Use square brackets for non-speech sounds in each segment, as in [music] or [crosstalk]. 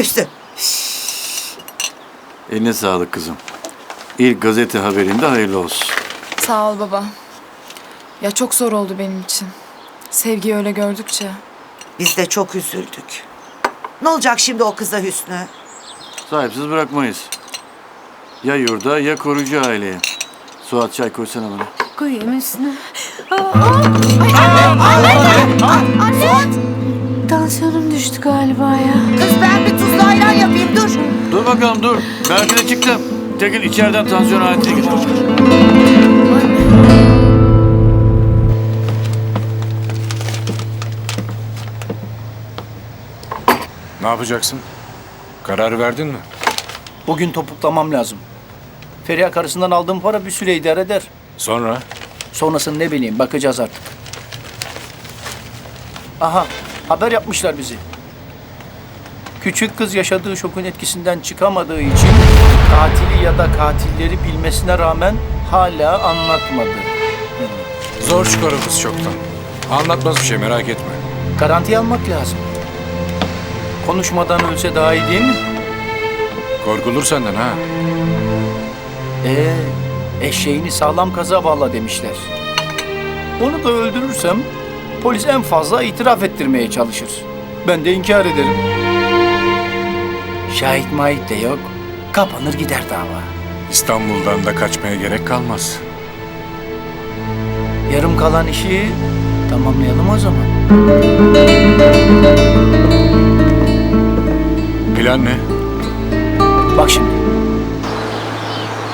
Hüsnü. Eline sağlık kızım. İlk gazete haberinde hayırlı olsun. Sağ ol baba. Ya çok zor oldu benim için. Sevgiyi öyle gördükçe. Biz de çok üzüldük. Ne olacak şimdi o kıza Hüsnü? Sahipsiz bırakmayız. Ya yurda ya koruyucu aileye. Suat çay koysana bana. Koyayım üstüne. Tansiyonum düştü galiba ya. Kız ben bir tuzlu bakalım dur. Belki de çıktım. Tekin içeriden tansiyon aletini getir. Ne yapacaksın? Karar verdin mi? Bugün topuklamam lazım. Feriha karısından aldığım para bir süre idare eder. Sonra? Sonrasını ne bileyim bakacağız artık. Aha haber yapmışlar bizi. Küçük kız yaşadığı şokun etkisinden çıkamadığı için katili ya da katilleri bilmesine rağmen hala anlatmadı. Zor çıkar o kız çoktan. Anlatmaz bir şey merak etme. Garanti almak lazım. Konuşmadan ölse daha iyi değil mi? Korkulur senden ha. Ee, eşeğini sağlam kaza bağla demişler. Onu da öldürürsem polis en fazla itiraf ettirmeye çalışır. Ben de inkar ederim. Şahit mahit de yok. Kapanır gider dava. İstanbul'dan da kaçmaya gerek kalmaz. Yarım kalan işi tamamlayalım o zaman. Plan ne? Bak şimdi.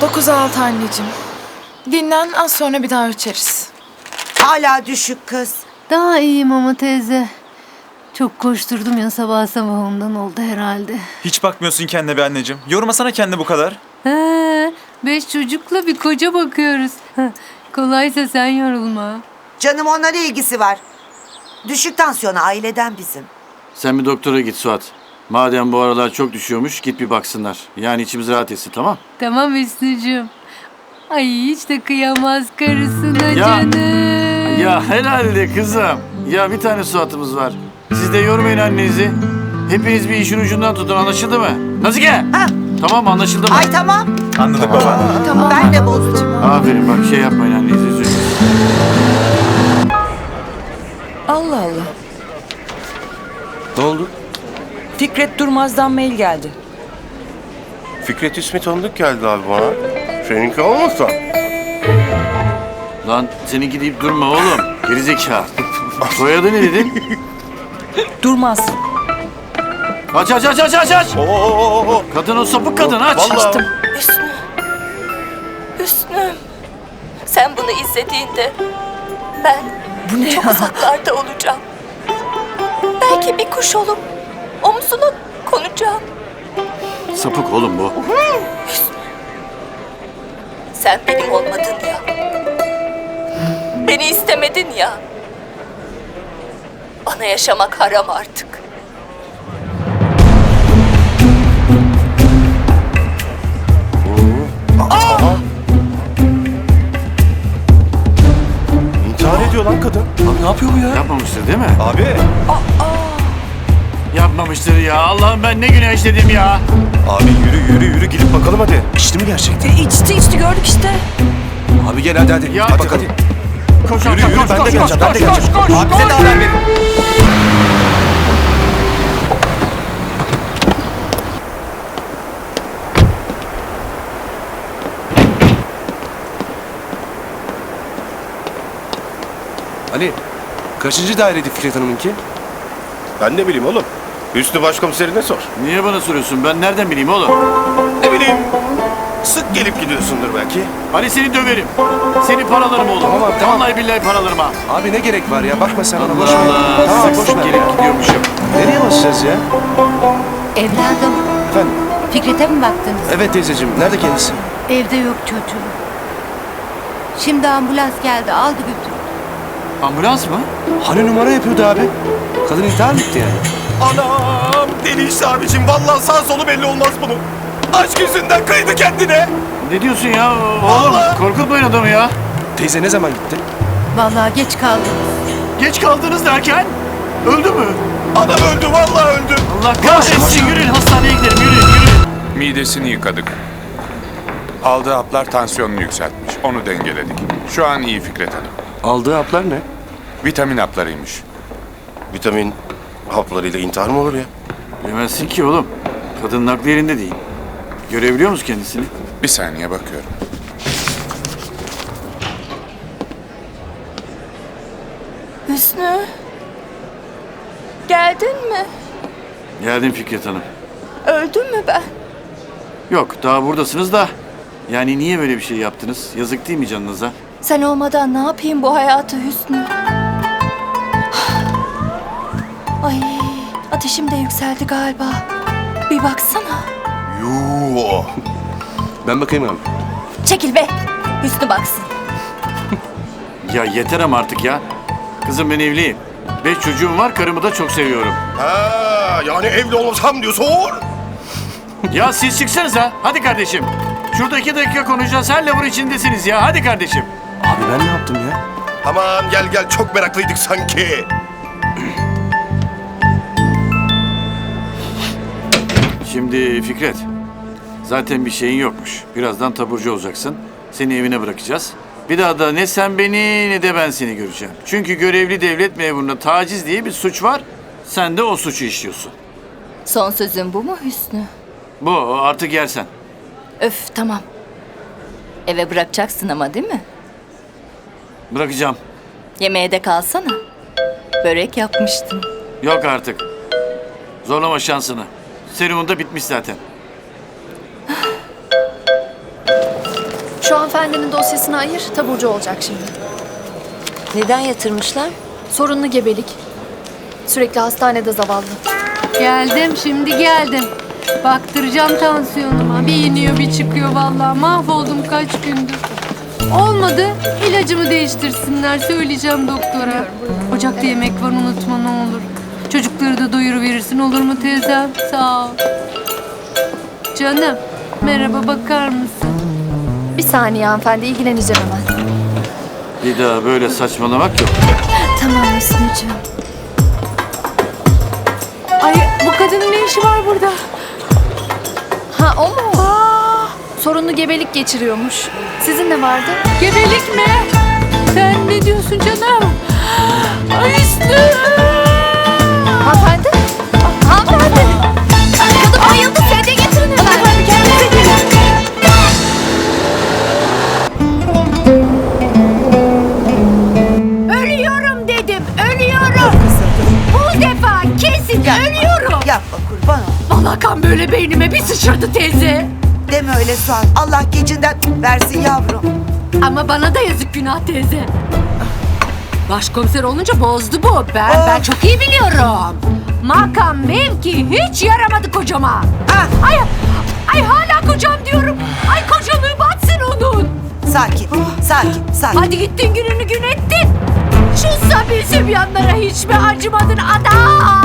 9'a 6 anneciğim. Dinlen az sonra bir daha ölçeriz. Hala düşük kız. Daha iyiyim ama teyze. Çok koşturdum ya sabah sabah ondan oldu herhalde. Hiç bakmıyorsun kendine be anneciğim. Yormasana kendini bu kadar. He, beş çocukla bir koca bakıyoruz. Kolaysa sen yorulma. Canım ona ne ilgisi var? Düşük tansiyonu aileden bizim. Sen bir doktora git Suat. Madem bu aralar çok düşüyormuş git bir baksınlar. Yani içimiz rahat etsin tamam? Tamam Hüsnü'cüğüm. Ay hiç de kıyamaz karısına Ya. canım. Ya herhalde kızım. Ya bir tane Suat'ımız var. Siz de yormayın annenizi. Hepiniz bir işin ucundan tutun anlaşıldı mı? Nazike! Ha. Tamam mı anlaşıldı mı? Ay tamam. Anladık baba. Tamam. Ben de bozdum. Aferin bak şey yapmayın annenizi üzülmeyin. Allah Allah. Ne oldu? Fikret Durmaz'dan mail geldi. Fikret ismi tanıdık geldi abi bana. Seninki olmasa. Lan seni gidip durma oğlum. Gerizekalı. [laughs] Soyadı ne dedin? Durmaz. Aç aç aç aç aç aç. Oo, Kadın o sapık kadın aç. Vallahi. Hüsnü. Hüsnü. Sen bunu izlediğinde ben Bu ne çok ya? uzaklarda olacağım. Belki bir kuş olup omzuna konacağım. Sapık oğlum bu. Sen benim olmadın ya. Beni istemedin ya. Bana yaşamak haram artık. İntihar ediyor lan kadın. Abi ne yapıyor bu ya? Yapmamıştır değil mi? Abi. Yapmamıştır ya. Allah'ım ben ne günah işledim ya. Abi yürü yürü yürü gidip bakalım hadi. İçti mi gerçekten? İçti içti gördük işte. Abi gel hadi hadi. Ya- Gidip bakalım. Koş Yürü yürü koş, ben de koş, geleceğim. koş, Ben de koş, geleceğim. koş, Abi koş, bize de haber verin. Ali, kaçıncı daireydi Fikret Hanım'ınki? Ben ne bileyim oğlum. Üstü başkomiserine sor. Niye bana soruyorsun? Ben nereden bileyim oğlum? Sık gelip gidiyorsundur belki. Hani seni döverim. Seni paralarım oğlum. Tamam, tamam. Vallahi billahi paralarım ha. Abi ne gerek var ya? Bakma sen ona Allah boş ver. Allah. Tamam sık boş sık ver. gelip gidiyormuşum. Nereye basacağız ya? Evladım Efendim? Fikret'e mi baktınız? Evet teyzeciğim. Nerede kendisi? Evde yok çocuğum. Şimdi ambulans geldi aldı götürdü. Ambulans mı? Hani numara yapıyordu abi? Kadın intihar mı etti yani? Anam! Deli işte abicim. Vallahi sağ solu belli olmaz bunun. Aşk yüzünden kıydı kendine. Ne diyorsun ya? Oğlum Vallahi. korkutmayın adamı ya. Teyze ne zaman gitti? Vallahi geç kaldım. Geç kaldınız derken öldü mü? Adam öldü vallahi öldü. Allah kahretsin yürüyün hastaneye gidelim yürüyün yürüyün. Midesini yıkadık. Aldığı haplar tansiyonunu yükseltmiş. Onu dengeledik. Şu an iyi Fikret Hanım. Aldığı haplar ne? Vitamin haplarıymış. Vitamin haplarıyla intihar mı olur ya? Bilemezsin ki oğlum. Kadının aklı yerinde değil. Görebiliyor musun kendisini? Bir saniye bakıyorum. Hüsnü. Geldin mi? Geldim Fikret Hanım. Öldüm mü ben? Yok daha buradasınız da. Yani niye böyle bir şey yaptınız? Yazık değil mi canınıza? Sen olmadan ne yapayım bu hayatı Hüsnü? [sighs] Ay ateşim de yükseldi galiba. Bir baksana. Yoo. Ben bakayım abi. Çekil be. Hüsnü baksın. Ya yeter ama artık ya. Kızım ben evliyim. Beş çocuğum var karımı da çok seviyorum. Ha, yani evli olsam diyorsun. Ya siz çıksanıza. Hadi kardeşim. Şurada iki dakika konuşacağız. Her lavur içindesiniz ya. Hadi kardeşim. Abi ben ne yaptım ya? Aman gel gel çok meraklıydık sanki. Şimdi Fikret. Zaten bir şeyin yokmuş. Birazdan taburcu olacaksın. Seni evine bırakacağız. Bir daha da ne sen beni ne de ben seni göreceğim. Çünkü görevli devlet memuruna taciz diye bir suç var. Sen de o suçu işliyorsun. Son sözün bu mu Hüsnü? Bu artık yersen. Öf tamam. Eve bırakacaksın ama değil mi? Bırakacağım. Yemeğe de kalsana. Börek yapmıştım. Yok artık. Zorlama şansını. Serumun da bitmiş zaten. Şu hanımefendinin dosyasını ayır, taburcu olacak şimdi. Neden yatırmışlar? Sorunlu gebelik. Sürekli hastanede zavallı. Geldim şimdi geldim. Baktıracağım tansiyonuma. Bir iniyor bir çıkıyor vallahi. Mahvoldum kaç gündür. Olmadı. ilacımı değiştirsinler. Söyleyeceğim doktora. Ocakta yemek var unutma ne olur. Çocukları da doyuruverirsin olur mu teyzem? Sağ ol. Canım merhaba bakar mısın? Bir saniye hanımefendi, ilgileneceğim hemen. Bir daha böyle saçmalamak yok. Tamam Hüsnü'cüğüm. Ay bu kadının ne işi var burada? Ha o mu? Aa, sorunlu gebelik geçiriyormuş. Sizin ne vardı? Gebelik mi? Sen ne diyorsun canım? [gasps] Ay Hüsnü! Hanımefendi? Hanımefendi! Kadın bayıldı, sen de getirin hemen. Hanımefendi kendinize gelin. Ölüyorum dedim, ölüyorum. Bu defa kesin ölüyorum. Yapma kurban ol. Vallahi kan böyle beynime bir sıçradı teyze. Deme öyle Suat. Allah gecinden versin yavrum. Ama bana da yazık günah teyze. Başkomiser olunca bozdu bu. Ben ben çok iyi biliyorum. Makam mevki hiç yaramadı kocama. Ah, Ay, ay hala kocam diyorum. Ay kocalığı batsın onun. sakin, sakin, sakin. Hadi gittin gününü gün ettin. Şu Sabi Sübyanlara hiç mi acımadın adam?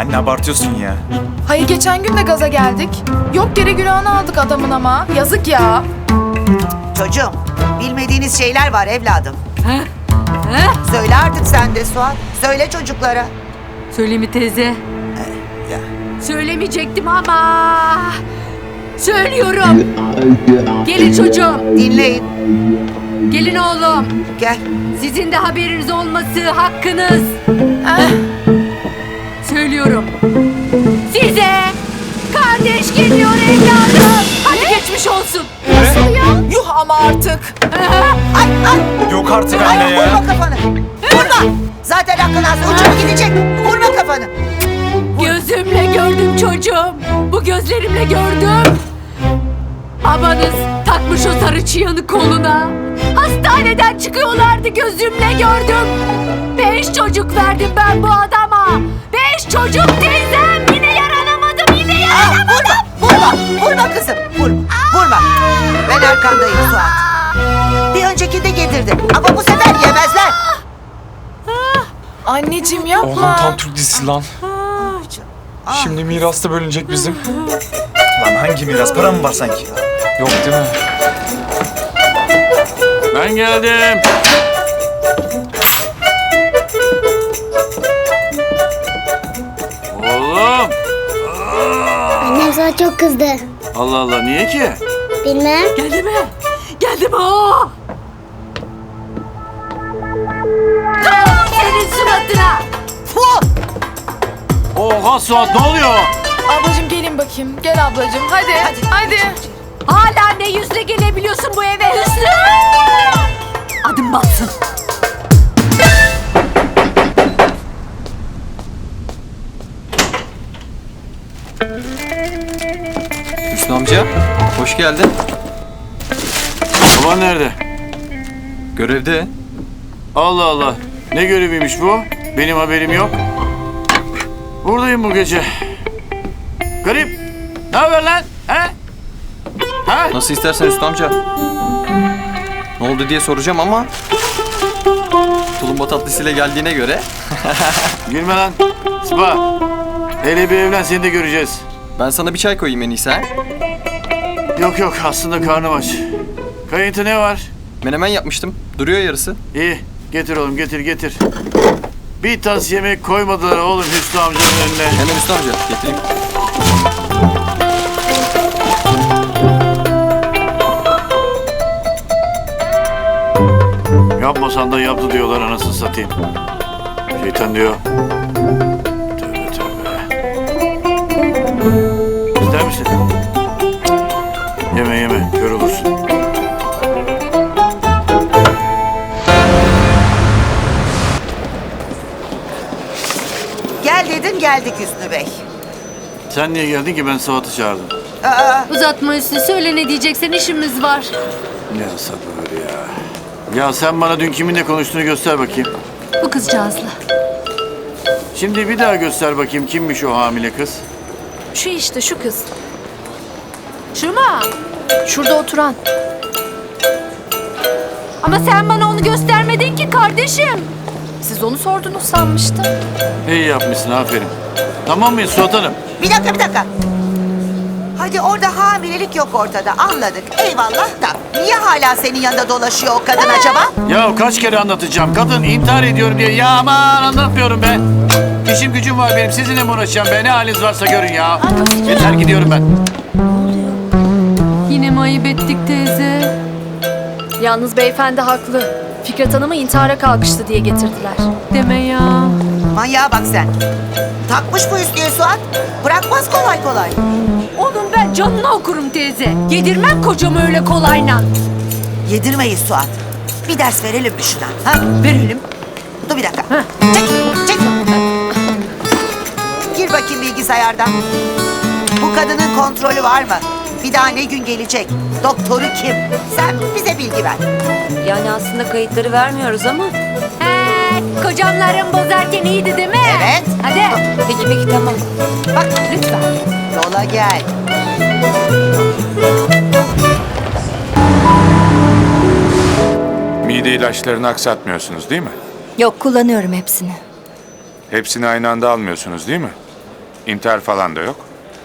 Anne abartıyorsun ya. Hayır geçen gün de gaza geldik. Yok yere günahını aldık adamın ama. Yazık ya. Çocuğum, bilmediğiniz şeyler var evladım. He? He? Söyle artık sen de Suat. Söyle çocuklara. Söyle mi teyze? ya. Söylemeyecektim ama. Söylüyorum. Gelin çocuğum. Dinleyin. Gelin oğlum. Gel. Sizin de haberiniz olması hakkınız. Söylüyorum. Size kardeş geliyor evladım. Hadi geçmiş olsun. Nasıl ya? Yuh ama artık. Ay, ay, Yok artık Zaten aklın ağzı uçup gidecek. Vurma kafanı. Gözümle gördüm çocuğum. Bu gözlerimle gördüm. Babanız takmış o sarı çıyanı koluna. Hastaneden çıkıyorlardı gözümle gördüm. Beş çocuk verdim ben bu adama. Beş çocuk teyzem yine yaranamadım yine yaranamadım. vurma, vurma, vurma kızım. Vurma, vurma. Ben arkandayım Suat. Bir öncekinde yedirdim ama bu sefer yemezler. Anneciğim yapma. Oğlum tam Türk dizisi lan. Ah, ah. Şimdi miras da bölünecek bizim. Lan hangi miras? Para mı var sanki? Yok değil mi? Ben geldim. Oğlum. Annem sana çok kızdı. Allah Allah niye ki? Bilmem. Geldi mi? Geldi mi? Aa! Senin suratına. Oha Suat ne oluyor? Ablacığım gelin bakayım. Gel ablacığım hadi. Hadi. Hala ne yüzle gelebiliyorsun bu eve Hüsnü? Adım batsın. Hüsnü amca, hoş geldin. Baban nerede? Görevde. Allah Allah. Ne göreviymiş bu? Benim haberim yok. Buradayım bu gece. Garip. Ne haber lan? He? Ha? Nasıl istersen Hüsnü amca. Ne oldu diye soracağım ama... Tulumba tatlısıyla geldiğine göre... [laughs] Gülme lan. Sıpa. Hele bir evlen seni de göreceğiz. Ben sana bir çay koyayım en iyisi ha. Yok yok aslında karnım aç. Kayıntı ne var? Menemen yapmıştım. Duruyor yarısı. İyi. Getir oğlum getir getir. Bir tas yemek koymadılar oğlum Hüsnü amcanın önüne. Hemen Hüsnü amca getireyim. Yapmasan da yaptı diyorlar anasını satayım. Şeytan diyor. Geldik Hüsnü Bey. Sen niye geldin ki ben Suat'ı çağırdım. Aa, Uzatma Hüsnü söyle ne diyeceksen işimiz var. Ya sabır ya. Ya sen bana dün kiminle konuştuğunu göster bakayım. Bu kızcağızla. Şimdi bir daha göster bakayım kimmiş o hamile kız. Şu işte şu kız. Şu mu? Şurada oturan. Ama sen bana onu göstermedin ki kardeşim. Siz onu sordunuz sanmıştım. İyi yapmışsın aferin. Tamam mıyız Suat Hanım? bir dakika bir dakika. Hadi orada hamilelik yok ortada anladık. Eyvallah da niye hala senin yanında dolaşıyor o kadın acaba? Ya kaç kere anlatacağım. Kadın intihar ediyorum diye. Ya aman anlatmıyorum be. İşim gücüm var benim. Sizinle mi uğraşacağım be? Ne haliniz varsa görün ya. Yeter gidiyorum ben. Yine mi ayıp ettik teyze? Yalnız beyefendi haklı. Fikret Hanım'ı intihara kalkıştı diye getirdiler. Deme ya. Manyağa bak sen. Takmış bu üstüne Suat. Bırakmaz kolay kolay. Onun ben canına okurum teyze. Yedirmem kocamı öyle kolayla. Yedirmeyiz Suat. Bir ders verelim mi şuna? Ha? Verelim. Dur bir dakika. Çek, çek. Gir bakayım bilgisayardan. Bu kadının kontrolü var mı? Bir daha ne gün gelecek? Doktoru kim? Sen bize bilgi ver. Yani aslında kayıtları vermiyoruz ama. He, kocamların bozarken iyiydi değil mi? Evet. Hadi. Peki peki tamam. Bak lütfen. Yola gel. Mide ilaçlarını aksatmıyorsunuz değil mi? Yok kullanıyorum hepsini. Hepsini aynı anda almıyorsunuz değil mi? İntihar falan da yok.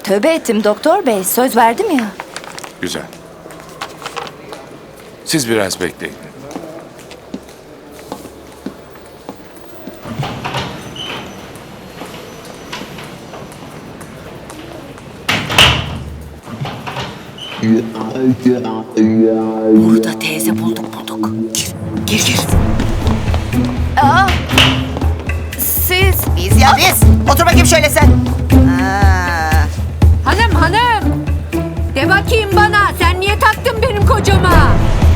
Tövbe ettim doktor bey. Söz verdim ya. Güzel. Siz biraz bekleyin. Burada teyze bulduk bulduk. Gir, gir, gir. Siz Biz ya biz. Otur bakayım şöyle sen. Ha. Bakayım bana sen niye taktın benim kocama?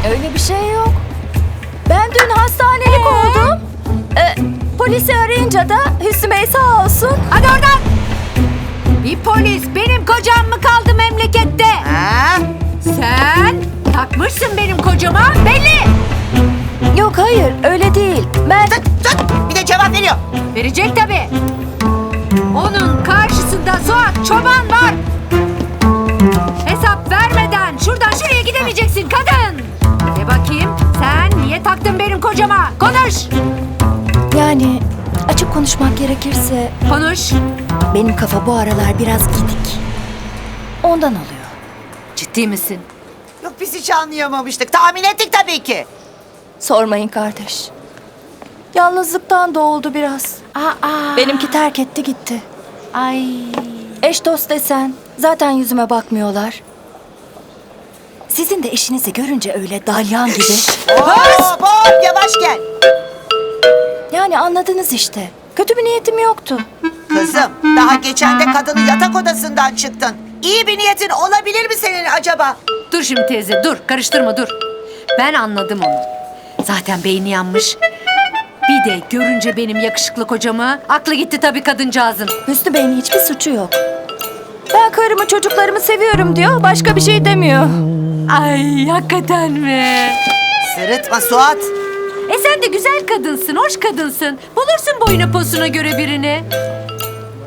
Öyle bir şey yok. Ben dün hastanelik oldum. Ee, polisi arayınca da Hüsnü Bey sağ olsun. Hadi oradan. Bir polis benim kocam mı kaldı memlekette? Ha? Sen takmışsın benim kocama belli. Yok hayır öyle değil. Ben Tut, tut. Bir de cevap veriyor. Verecek tabii. Onun karşısında Suat Çoban var. Hesap vermeden şuradan şuraya gidemeyeceksin kadın. De bakayım sen niye taktın benim kocama? Konuş. yani açık konuşmak gerekirse Konuş. benim kafa bu aralar biraz gidik. Ondan oluyor. Ciddi misin? Yok biz hiç anlayamamıştık. Tahmin ettik tabii ki. Sormayın kardeş. Yalnızlıktan da oldu biraz. Aa, Benimki terk etti gitti. ay. Eş dost desen Zaten yüzüme bakmıyorlar. Sizin de eşinizi görünce öyle dalyan gibi. Hop hop yavaş gel. Yani anladınız işte. Kötü bir niyetim yoktu. Kızım daha geçen de kadının yatak odasından çıktın. İyi bir niyetin olabilir mi senin acaba? Dur şimdi teyze dur karıştırma dur. Ben anladım onu. Zaten beyni yanmış. Bir de görünce benim yakışıklı kocamı aklı gitti tabii kadıncağızın. Hüsnü Bey'in hiçbir suçu yok. Ben karımı çocuklarımı seviyorum diyor. Başka bir şey demiyor. Ay hakikaten mi? Sırıtma Suat. E sen de güzel kadınsın, hoş kadınsın. Bulursun boyuna posuna göre birini.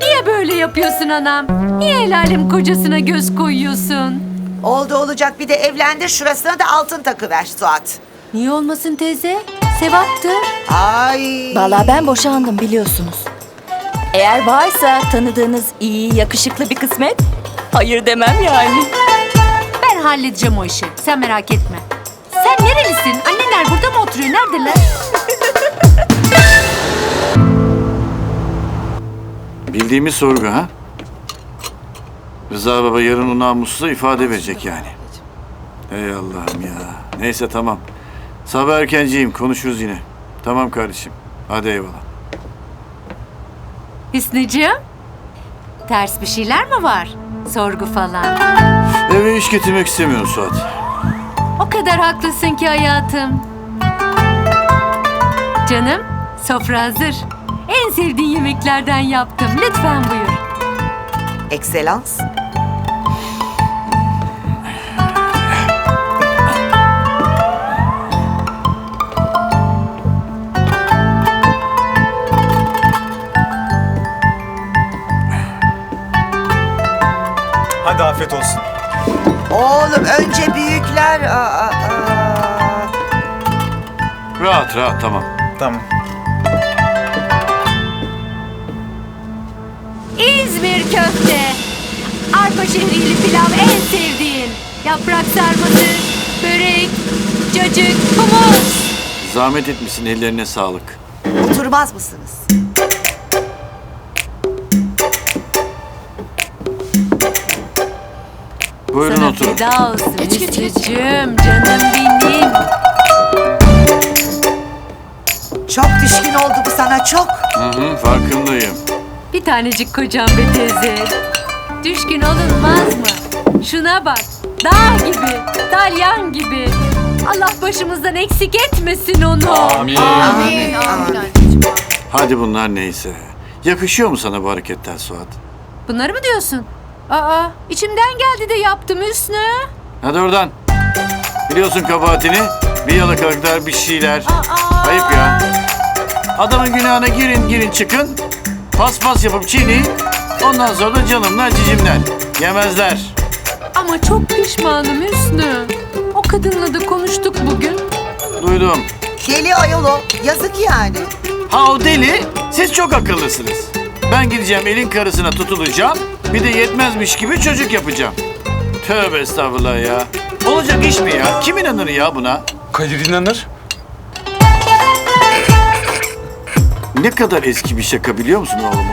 Niye böyle yapıyorsun anam? Niye el alem kocasına göz koyuyorsun? Oldu olacak bir de evlendir şurasına da altın takı ver Suat. Niye olmasın teyze? Sevaptır. Ay. Vallahi ben boşandım biliyorsunuz. Eğer varsa tanıdığınız iyi, yakışıklı bir kısmet, hayır demem yani. Ben halledeceğim o işi. Sen merak etme. Sen nerelisin? Anneler burada mı oturuyor? Neredeler? Bildiğimiz sorgu ha? Rıza baba yarın o namussuza ifade verecek yani. Ey Allah'ım ya. Neyse tamam. Sabah erkenciyim konuşuruz yine. Tamam kardeşim. Hadi eyvallah. Hüsnücüğüm. Ters bir şeyler mi var? Sorgu falan. Eve iş getirmek istemiyorum Suat. O kadar haklısın ki hayatım. Canım, sofra hazır. En sevdiğin yemeklerden yaptım. Lütfen buyur. Ekselans. Hadi afiyet olsun. Oğlum önce büyükler. Aa, aa. Rahat rahat tamam. Tamam. İzmir köfte. Arpa şehriyeli pilav en sevdiğin. Yaprak sarması, börek, cacık, humus. Zahmet etmişsin ellerine sağlık. Oturmaz mısınız? Buyurun Sana oturun. feda olsun Hüsnücüğüm, canım benim. Çok düşkün oldu bu sana çok. Hı hı, farkındayım. Bir tanecik kocam be teyze. Düşkün olunmaz mı? Şuna bak. Dağ gibi, dalyan gibi. Allah başımızdan eksik etmesin onu. Amin. Amin. Amin. Hadi bunlar neyse. Yakışıyor mu sana bu hareketler Suat? Bunları mı diyorsun? Aa, içimden geldi de yaptım Hüsnü. Hadi oradan. Biliyorsun kabahatini. Bir yalakalıklar bir şeyler. Ayıp ya. Adamın günahına girin girin çıkın. Pas pas yapıp çiğneyin. Ondan sonra da canımlar cicimler. Yemezler. Ama çok pişmanım Hüsnü. O kadınla da konuştuk bugün. Duydum. Deli ayol o. Yazık yani. Ha o deli. Siz çok akıllısınız. Ben gideceğim elin karısına tutulacağım. Bir de yetmezmiş gibi çocuk yapacağım. Tövbe estağfurullah ya. Olacak iş mi ya? Kim inanır ya buna? Kadir inanır. Ne kadar eski bir şaka biliyor musun oğlumu?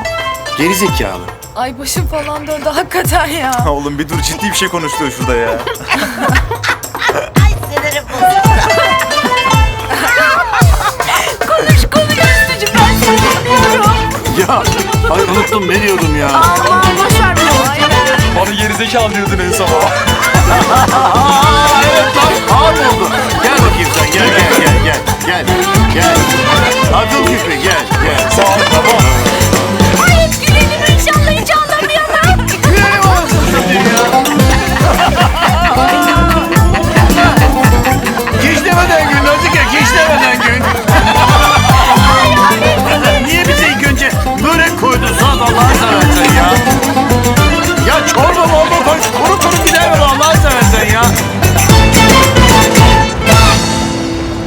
Geri zekalı. Ay başım falan döndü hakikaten ya. [laughs] Oğlum bir dur ciddi bir şey konuşuluyor şurada ya. [laughs] Sinirim bozuldu. Konuş konuş Hüsnücüğüm ben seni dinliyorum. Ya ay unuttum ne diyordum ya. Aman boş gerizekalı diyordun en son. evet lan ağır buldun. Gel bakayım sen gel gel gel gel. Gel gel. Atıl küpü gel gel. Sağ ol baba.